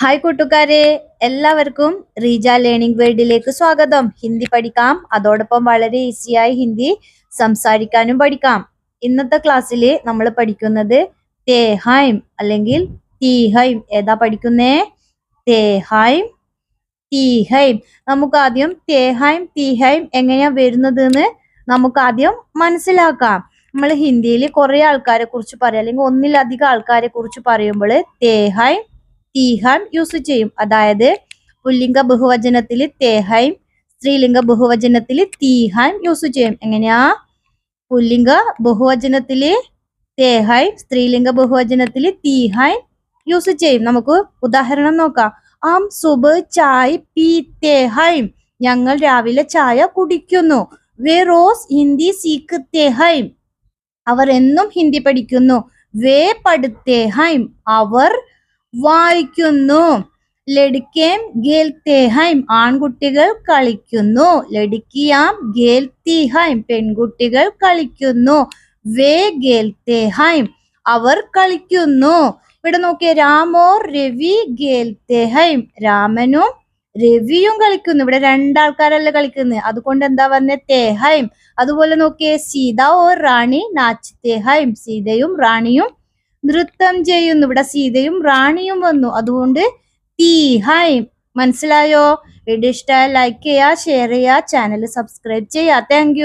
Hi കൂട്ടുകാരെ. എല്ലാവർക്കും Reeja learning വേൾഡിലേക്ക് സ്വാഗതം. ഹിന്ദി പഠിക്കാം. അതോടൊപ്പം വളരെ ഈസിയായി ഹിന്ദി സംസാരിക്കാനും പഠിക്കാം. ഇന്നത്തെ ക്ലാസ്സിൽ നമ്മൾ പഠിക്കുന്നത് തേഹൈം അല്ലെങ്കിൽ തീഹൈം. ഏതാ പഠിക്കുന്നേ? തേഹൈം തീഹൈം. നമുക്ക് ആദ്യം തേഹൈം തീഹൈം എങ്ങനെയാ വരുന്നത് എന്ന് നമുക്ക് ആദ്യം മനസ്സിലാക്കാം. നമ്മൾ ഹിന്ദിയിൽ കുറെ ആൾക്കാരെ കുറിച്ച് പറയാം. അല്ലെങ്കിൽ ഒന്നിലധികം ആൾക്കാരെ കുറിച്ച് പറയുമ്പോൾ തേഹൈം തീഹൈം യൂസ് ചെയ്യും. അതായത് പുല്ലിംഗ ബഹുവചനത്തിൽ തേഹൈം സ്ത്രീലിംഗ ബഹുവചനത്തിൽ തീഹാൻ യൂസ് ചെയ്യും. എങ്ങനെയാ? പുല്ലിംഗ ബഹുവചനത്തിൽ തേഹൈ സ്ത്രീലിംഗ ബഹുവചനത്തിൽ തീഹൈ യൂസ് ചെയ്യും. നമുക്ക് ഉദാഹരണം നോക്കാം. ആം സുബ് ചായ് പി തേഹൈം. ഞങ്ങൾ രാവിലെ ചായ കുടിക്കുന്നു. വേ റോസ് ഹിന്ദി സീക്ക് തേഹൈം. അവർ എന്നും ഹിന്ദി പഠിക്കുന്നു. വേ പഠിത്തേഹൈം അവർ വായിക്കുന്നു. ലഡിക്കേം ഗേൽത്തേഹൈം ആൺകുട്ടികൾ കളിക്കുന്നു. ലഡിക്കിയാം ഗേൽത്തിഹൈം പെൺകുട്ടികൾ കളിക്കുന്നു. വേ ഗേൽത്തേഹൈം അവർ കളിക്കുന്നു. ഇവിടെ നോക്കിയ രാമോർ രവി ഗേൽത്തേഹൈം രാമനും രവിയും കളിക്കുന്നു. ഇവിടെ രണ്ടാൾക്കാരല്ല കളിക്കുന്നത്. അതുകൊണ്ട് എന്താ പറഞ്ഞ? തേഹൈം അതുപോലെ നോക്കിയേ സീത ഓർ റാണി നാച്ച് തേഹൈം സീതയും റാണിയും നൃത്തം ചെയ്യുന്നു. ഇവിടെ സീതയും റാണിയും വന്നു. അതുകൊണ്ട് തീ ഹായ് മനസ്സിലായോ? വീഡിയോ ഇഷ്ടമായ ലൈക്ക് ചെയ്യുക ഷെയർ ചെയ്യുക ചാനൽ സബ്സ്ക്രൈബ് ചെയ്യുക. താങ്ക്